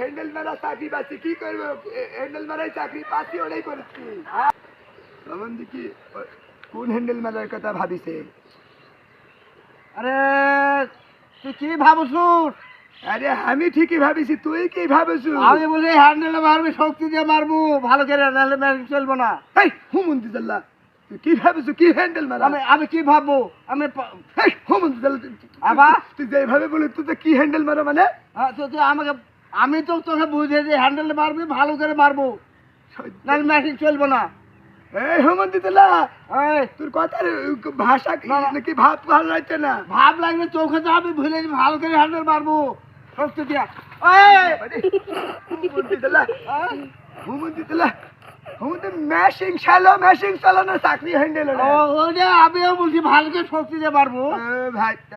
Handle মার চাকরি পাচ্ছি কি করব? হ্যান্ডেল মারাই চাকরি পাচ্ছি ওটাই করছি রমন কি কোন হ্যান্ডেল মারার কথা ভাবিছে আরে তুই কি আরে আমি ঠিকই ভাবিছি তুই কি ভাবিছু? আমি বলি হ্যান্ডেলে মারবি শক্তি দিয়ে মারবো ভালো করে চলবো না হুমন্তি কি ভাবিছু? কি হ্যান্ডেল মারা? আমি আমি কি ভাববো? আমি আবা? তুই যেভাবে বলি তুই তো কি হ্যান্ডেল মারা মানে? হ্যাঁ, তো তুই আমাকে আমি তো তোকে বুঝে যে হ্যান্ডেল মারবি ভালো করে মারবো। নাহলে ম্যাজিক চলবো না। এই হুমন্তি এই। তোর কথার ভাষা। নাকি ভাব ভালো লাগছে না? ভাব লাগবে চোখে তো আমি ভুলে ভালো করে হ্যান্ডেল মারবো। শক্তি দিয়া। এই! হুমন্তি এই, হুমন্তি জাল্লা চালানো চাকরি হ্যান্ডেল আমিও বলছি ভালো করে শক্তি দিয়ে মারবো ভাই।